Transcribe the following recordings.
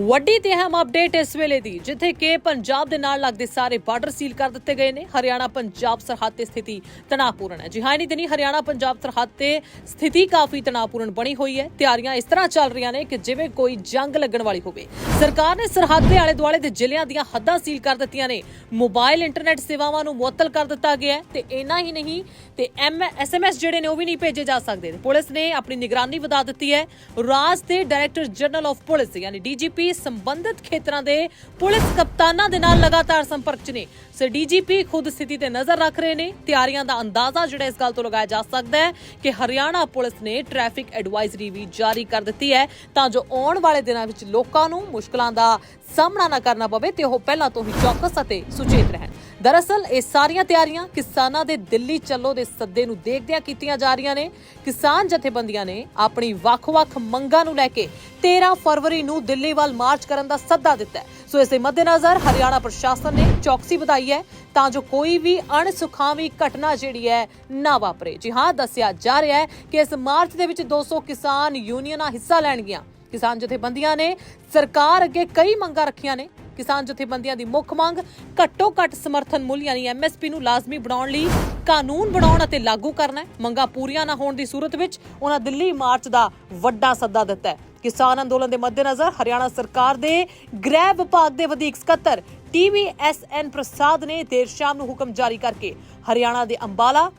ਵੱਡੀ ਤੇ ਅਹਿਮ ਅਪਡੇਟ ਇਸ ਵੇਲੇ ਦੀ, ਜਿੱਥੇ ਕਿ ਪੰਜਾਬ ਦੇ ਨਾਲ ਲੱਗਦੇ ਸਾਰੇ ਬਾਰਡਰ ਸੀਲ ਕਰ ਦਿੱਤੇ ਗਏ ਨੇ। ਹਰਿਆਣਾ, ਪੰਜਾਬ ਸਰਹੱਦ ਤੇ ਸਥਿਤੀ ਤਣਾਅਪੂਰਨ ਹੈ। ਜੀ ਹਾਂ ਨਹੀਂ ਤੇ ਹਰਿਆਣਾ, ਪੰਜਾਬ ਸਰਹੱਦ ਤੇ ਸਥਿਤੀ ਕਾਫੀ ਤਣਾਅਪੂਰਨ ਬਣੀ ਹੋਈ ਹੈ। ਤਿਆਰੀਆਂ ਇਸ ਤਰ੍ਹਾਂ ਚੱਲ ਰਹੀਆਂ ਨੇ ਕਿ ਜਿਵੇਂ ਕੋਈ ਜੰਗ ਲੱਗਣ ਵਾਲੀ ਹੋਵੇ। ਸਰਕਾਰ ਨੇ ਸਰਹੱਦ ਦੇ ਆਲੇ ਦੁਆਲੇ ਦੇ ਜ਼ਿਲ੍ਹਿਆਂ ਦੀਆਂ ਹੱਦਾਂ ਸੀਲ ਕਰ ਦਿੱਤੀਆਂ ਨੇ। ਮੋਬਾਈਲ ਇੰਟਰਨੈਟ ਸੇਵਾਵਾਂ ਨੂੰ ਮੁਅੱਤਲ ਕਰ ਦਿੱਤਾ ਗਿਆ ਹੈ ਤੇ ਇੰਨਾ ਹੀ ਨਹੀਂ ਤੇ ਐਮ ਐਸਐਮਐਸ ਜਿਹੜੇ ਨੇ ਉਹ ਵੀ ਨਹੀਂ ਭੇਜੇ ਜਾ ਸਕਦੇ। ਪੁਲਿਸ ਨੇ ਆਪਣੀ ਨਿਗਰਾਨੀ ਵਧਾ ਦਿੱਤੀ ਹੈ। ਰਾਜ ਦੇ ਡਾਇਰੈਕਟਰ ਜਨਰਲ ਆਫ ਪੁਲਿਸ ਯਾਨੀ ਡੀਜੀਪੀ ਸੰਬੰਧਿਤ ਖੇਤਰਾਂ ਦੇ ਪੁਲਿਸ ਕਪਤਾਨਾਂ ਦੇ ਨਾਲ ਲਗਾਤਾਰ ਸੰਪਰਕ 'ਚ ਨੇ। ਸੋ ਡੀਜੀਪੀ ਖੁਦ ਸਥਿਤੀ ਤੇ ਨਜ਼ਰ ਰੱਖ ਰਹੇ ਨੇ। ਤਿਆਰੀਆਂ ਦਾ ਅੰਦਾਜ਼ਾ ਜਿਹੜਾ ਇਸ ਗੱਲ ਤੋਂ ਲਗਾਇਆ ਜਾ ਸਕਦਾ ਹੈ ਕਿ ਹਰਿਆਣਾ ਪੁਲਿਸ ਨੇ ਟ੍ਰੈਫਿਕ ਐਡਵਾਈਜ਼ਰੀ ਵੀ ਜਾਰੀ ਕਰ ਦਿੱਤੀ ਹੈ ਤਾਂ ਜੋ ਆਉਣ ਵਾਲੇ ਦਿਨਾਂ ਵਿੱਚ ਲੋਕਾਂ ਨੂੰ ਮੁਸ਼ਕਲਾਂ ਦਾ ਸਾਹਮਣਾ ਨਾ ਕਰਨਾ ਪਵੇ ਤੇ ਉਹ ਪਹਿਲਾਂ ਤੋਂ ਹੀ ਚੌਕਸ ਅਤੇ ਸੁਚੇਤ ਰਹਿਣ। ਦਰਅਸਲ, ਇਹ ਸਾਰੀਆਂ ਤਿਆਰੀਆਂ ਕਿਸਾਨਾਂ ਦੇ ਦਿੱਲੀ ਚੱਲੋ ਦੇ ਸੱਦੇ ਨੂੰ ਦੇਖਦਿਆਂ ਕੀਤੀਆਂ ਜਾ ਰਹੀਆਂ ਨੇ। ਕਿਸਾਨ ਜਥੇਬੰਦੀਆਂ ਨੇ ਆਪਣੀ ਵੱਖ-ਵੱਖ ਮੰਗਾਂ ਨੂੰ ਲੈ ਕੇ 13 ਫਰਵਰੀ ਨੂੰ ਦਿੱਲੀ ਵੱਲ ਮਾਰਚ ਕਰਨ ਦਾ ਸੱਦਾ ਦਿੱਤਾ ਹੈ। ਸੋ ਇਸੇ ਮੱਦੇਨਜ਼ਰ ਹਰਿਆਣਾ ਪ੍ਰਸ਼ਾਸਨ ਨੇ ਚੌਕਸੀ ਵਧਾਈ ਹੈ ਤਾਂ ਜੋ ਕੋਈ ਵੀ ਅਣਸੁਖਾਵੀ ਘਟਨਾ ਜਿਹੜੀ ਹੈ ਨਾ ਵਾਪਰੇ। ਜੀ ਹਾਂ, ਦੱਸਿਆ ਜਾ ਰਿਹਾ ਹੈ ਕਿ ਇਸ ਮਾਰਚ ਦੇ ਵਿੱਚ 200 ਕਿਸਾਨ ਯੂਨੀਅਨਾਂ ਹਿੱਸਾ ਲੈਣਗੀਆਂ। ਕਿਸਾਨ ਜਥੇਬੰਦੀਆਂ ਨੇ ਸਰਕਾਰ ਅੱਗੇ ਕਈ ਮੰਗਾਂ ਰੱਖੀਆਂ ਨੇ। ਕਿਸਾਨ ਜਥੇਬੰਦੀਆਂ ਦੀ ਮੁੱਖ ਮੰਗ, ਘੱਟੋ ਘੱਟ ਸਮਰਥਨ ਮੁੱਲ ਯਾਨੀ ਐਮਐਸਪੀ ਨੂੰ ਲਾਜ਼ਮੀ ਬਣਾਉਣ ਲਈ ਕਾਨੂੰਨ ਬਣਾਉਣ ਅਤੇ ਲਾਗੂ ਕਰਨਾ ਹੈ। ਮੰਗਾਂ ਪੂਰੀਆਂ ਨਾ ਹੋਣ ਦੀ ਸੂਰਤ ਵਿੱਚ ਉਹਨਾਂ ਦਿੱਲੀ ਮਾਰਚ ਦਾ ਵੱਡਾ ਸੱਦਾ ਦਿੱਤਾ ਹੈ। ਕਿਸਾਨ ਅੰਦੋਲਨ ਦੇ ਮੱਦੇਨਜ਼ਰ ਹਰਿਆਣਾ ਸਰਕਾਰ ਦੇ ਗ੍ਰਹਿ ਵਿਭਾਗ ਦੇ ਵਧੀਕ ਸਕੱਤਰ ਟੀਵੀਐਸਐਨ ਪ੍ਰਸਾਦ ਨੇ ਦੇਰ ਸ਼ਾਮ ਨੂੰ ਹੁਕਮ ਜਾਰੀ ਕਰਕੇ ਹਰਿਆਣਾ ਦੇ ਅੰਬਾਲਾ,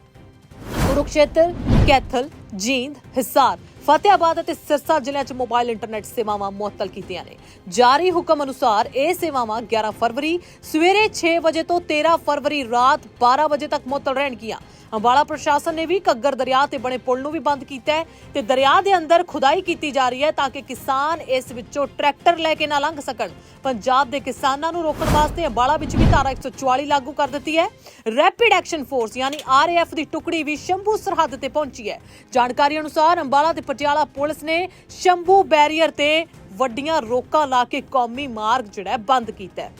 ਕੁਰੂਕਸ਼ੇਤਰ, ਕੈਥਲ, ਜੀਂਦ, ਹਿਸਾਰ ਫਤਿਆਬਾਦ ਅਤੇ ਸਿਰਸਾ ਜ਼ਿਲ੍ਹਿਆਂ 'ਚ ਮੋਬਾਈਲ ਇੰਟਰਨੈਟ ਸੇਵਾਵਾਂ ਮੁਅੱਤਲ ਕੀਤੀਆਂ ਨੇ। ਜਾਰੀ ਹੁਕਮ ਅਨੁਸਾਰ ਇਹ ਸੇਵਾਵਾਂ 11 ਫਰਵਰੀ ਸਵੇਰੇ 6 ਵਜੇ ਤੋਂ 13 ਫਰਵਰੀ ਰਾਤ 12 ਵਜੇ ਤੱਕ ਮੁਅੱਤਲ ਰਹਿਣਗੀਆਂ। ਅੰਬਾਲਾ ਪ੍ਰਸ਼ਾਸਨ ਨੇ ਵੀ ਘੱਗਰ ਦਰਿਆ ਤੇ ਬਣੇ ਪੁਲ ਨੂੰ ਵੀ ਬੰਦ ਕੀਤਾ ਹੈ ਤੇ ਦਰਿਆ ਦੇ ਅੰਦਰ ਖੁਦਾਈ ਕੀਤੀ ਜਾ ਰਹੀ ਹੈ ਤਾਂ ਕਿ ਕਿਸਾਨ ਇਸ ਵਿੱਚੋਂ ਟਰੈਕਟਰ ਲੈ ਕੇ ਨਾ ਲੰਘ ਸਕਣ। ਪੰਜਾਬ ਦੇ ਕਿਸਾਨਾਂ ਨੂੰ ਰੋਕਣ ਵਾਸਤੇ ਅੰਬਾਲਾ ਵਿੱਚ ਵੀ ਧਾਰਾ 144 ਲਾਗੂ ਕਰ ਦਿੱਤੀ ਹੈ। ਰੈਪਿਡ ਐਕਸ਼ਨ ਫੋਰਸ ਯਾਨੀ ਆਰਏਐਫ ਦੀ ਟੁਕੜੀ ਵੀ ਸ਼ੰਭੂ ਸਰਹੱਦ ਤੇ ਪਹੁੰਚੀ ਹੈ। ਜਾਣਕਾਰੀ ਅਨੁਸਾਰ ਅੰਬਾਲਾ ਤੇ ਪਟਿਆਲਾ ਪੁਲਿਸ ਨੇ ਸ਼ੰਭੂ ਬੈਰੀਅਰ ਤੇ ਵੱਡੀਆਂ ਰੋਕਾਂ ਲਾ ਕੇ ਕੌਮੀ ਮਾਰਗ ਜਿਹੜਾ ਬੰਦ ਕੀਤਾ ਹੈ।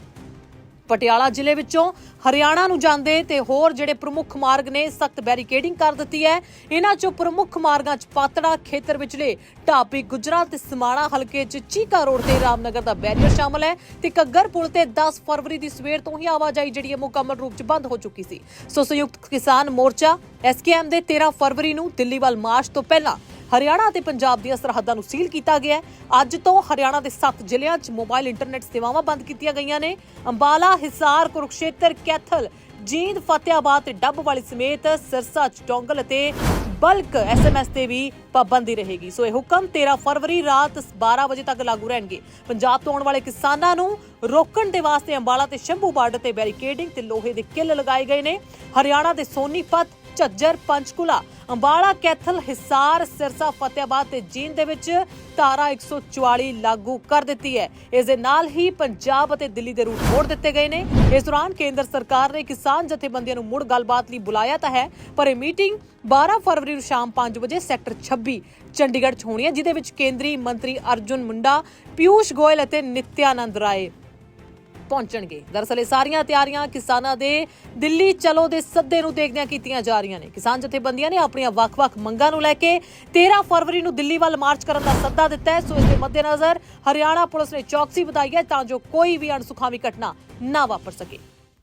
ਪਟਿਆਲਾ ਜ਼ਿਲ੍ਹੇ ਵਿੱਚੋਂ ਹਰਿਆਣਾ ਨੂੰ ਜਾਂਦੇ ਤੇ ਹੋਰ ਜਿਹੜੇ ਪ੍ਰਮੁੱਖ ਮਾਰਗ ਨੇ, ਸਖਤ ਬੈਰੀਕੇਡਿੰਗ ਕਰ ਦਿੱਤੀ ਹੈ। ਇਹਨਾਂ ਚੋਂ ਪ੍ਰਮੁੱਖ ਮਾਰਗਾਂ 'ਚ ਪਾਤੜਾ ਖੇਤਰ ਵਿਚਲੇ ਢਾਬੀ ਗੁਜਰਾ ਤੇ ਸਮਾਣਾ ਹਲਕੇ 'ਚ ਚੀਕਾ ਰੋਡ ਤੇ ਰਾਮਨਗਰ ਦਾ ਬੈਰੀਅਰ ਸ਼ਾਮਲ ਹੈ ਤੇ ਕੱਗਰ ਪੁਲ ਤੇ 10 ਫਰਵਰੀ ਦੀ ਸਵੇਰ ਤੋਂ ਹੀ ਆਵਾਜਾਈ ਜਿਹੜੀ ਹੈ ਮੁਕੰਮਲ ਰੂਪ 'ਚ ਬੰਦ ਹੋ ਚੁੱਕੀ ਸੀ। ਸੋ ਸੰਯੁਕਤ ਕਿਸਾਨ ਮੋਰਚਾ ਐਸਕੇਐਮ ਦੇ 13 ਫਰਵਰੀ ਨੂੰ ਦਿੱਲੀ ਵੱਲ ਮਾਰਚ ਤੋਂ ਪਹਿਲਾਂ ਹਰਿਆਣਾ ਅਤੇ ਪੰਜਾਬ ਦੀਆਂ ਸਰਹੱਦਾਂ ਨੂੰ ਸੀਲ ਕੀਤਾ ਗਿਆ ਹੈ। ਅੱਜ ਤੋਂ ਹਰਿਆਣਾ ਦੇ 7 ਜ਼ਿਲ੍ਹਿਆਂ 'ਚ ਮੋਬਾਈਲ ਇੰਟਰਨੈਟ ਸੇਵਾਵਾਂ ਬੰਦ ਕੀਤੀਆਂ ਗਈਆਂ ਨੇ। ਅੰਬਾਲਾ, ਹਿਸਾਰ, ਕੁਰੂਕਸ਼ੇਤਰ, ਕੈਥਲ, ਜੀਂਦ, ਫਤਿਆਬਾਦ ਤੇ ਡੱਬਵਾਲੀ ਸਮੇਤ ਸਿਰਸਾ, ਚਟੋਂਗਲ ਅਤੇ ਬਲਕ ਐਸਐਮਐਸ ਤੇ ਵੀ ਪਾਬੰਦੀ ਰਹੇਗੀ। ਸੋ ਇਹ ਹੁਕਮ 13 ਫਰਵਰੀ ਰਾਤ 12 ਵਜੇ ਤੱਕ ਲਾਗੂ ਰਹਿਣਗੇ। ਪੰਜਾਬ ਤੋਂ ਆਉਣ ਵਾਲੇ ਕਿਸਾਨਾਂ ਨੂੰ ਰੋਕਣ ਦੇ ਵਾਸਤੇ ਅੰਬਾਲਾ ਤੇ ਸ਼ੰਭੂ ਬਾਰਡਰ ਤੇ ਬੈਰੀਕੇਡਿੰਗ ਤੇ ਲੋਹੇ ਦੇ ਕਿੱਲ ਲਗਾਏ ਗਏ ਨੇ। ਹਰਿਆਣਾ ਦੇ ਸੋਨੀਪਤ ਝੱਜਰ ਪੰਚਕੁਲਾ, ਅੰਬਾਲਾ ਕੈਥਲ, ਹਿਸਾਰ, ਸਿਰਸਾ, ਫਤਿਆਬਾਦ ਤੇ ਜੀਂਦ ਦੇ ਵਿੱਚ ਧਾਰਾ 144 ਲਾਗੂ ਕਰ ਦਿੱਤੀ ਹੈ। ਇਸ ਦੇ ਨਾਲ ਹੀ ਪੰਜਾਬ ਅਤੇ ਦਿੱਲੀ ਦੇ ਰੂਟ ਮੋੜ ਦਿੱਤੇ ਗਏ ਨੇ। ਇਸ ਦੌਰਾਨ ਕੇਂਦਰ ਸਰਕਾਰ ਨੇ ਕਿਸਾਨ ਜਥੇਬੰਦੀਆਂ ਨੂੰ ਮੁੜ ਗੱਲਬਾਤ ਲਈ ਬੁਲਾਇਆ ਤਾਂ ਹੈ, ਪਰ ਇਹ ਮੀਟਿੰਗ 12 ਫਰਵਰੀ ਨੂੰ ਸ਼ਾਮ 5 ਵਜੇ ਸੈਕਟਰ 26 ਚੰਡੀਗੜ੍ਹ 'ਚ ਹੋਣੀ ਹੈ, ਜਿਹਦੇ ਵਿੱਚ ਕੇਂਦਰੀ ਮੰਤਰੀ ਅਰਜੁਨ ਮੁੰਡਾ ਪਿਊਸ਼ ਗੋਇਲ ਅਤੇ ਨਿਤਿਆਨੰਦ ਰਾਏ ਪਹੁੰਚਣਗੇ। ਦਰਅਸਲ ਇਹ ਸਾਰੀਆਂ ਤਿਆਰੀਆਂ ਕਿਸਾਨਾਂ ਦੇ ਦਿੱਲੀ ਚਲੋ ਦੇ ਸੱਦੇ ਨੂੰ ਦੇਖਦਿਆਂ ਕੀਤੀਆਂ ਜਾ ਰਹੀਆਂ ਨੇ। ਕਿਸਾਨ ਜਥੇਬੰਦੀਆਂ ਨੇ ਆਪਣੀਆਂ ਵੱਖ-ਵੱਖ ਮੰਗਾਂ ਨੂੰ ਲੈ ਕੇ 13 ਫਰਵਰੀ ਨੂੰ ਦਿੱਲੀ ਵੱਲ ਮਾਰਚ ਕਰਨ ਦਾ ਸੱਦਾ ਦਿੱਤਾ ਹੈ। ਸੋ ਇਸ ਦੇ ਮੱਦੇਨਜ਼ਰ ਹਰਿਆਣਾ ਪੁਲਿਸ ਨੇ ਚੌਕਸੀ ਵਧਾਈ ਹੈ ਤਾਂ ਜੋ ਕੋਈ ਵੀ ਅਣਸੁਖਾਵੀ ਘਟਨਾ ਨਾ ਵਾਪਰ ਸਕੇ।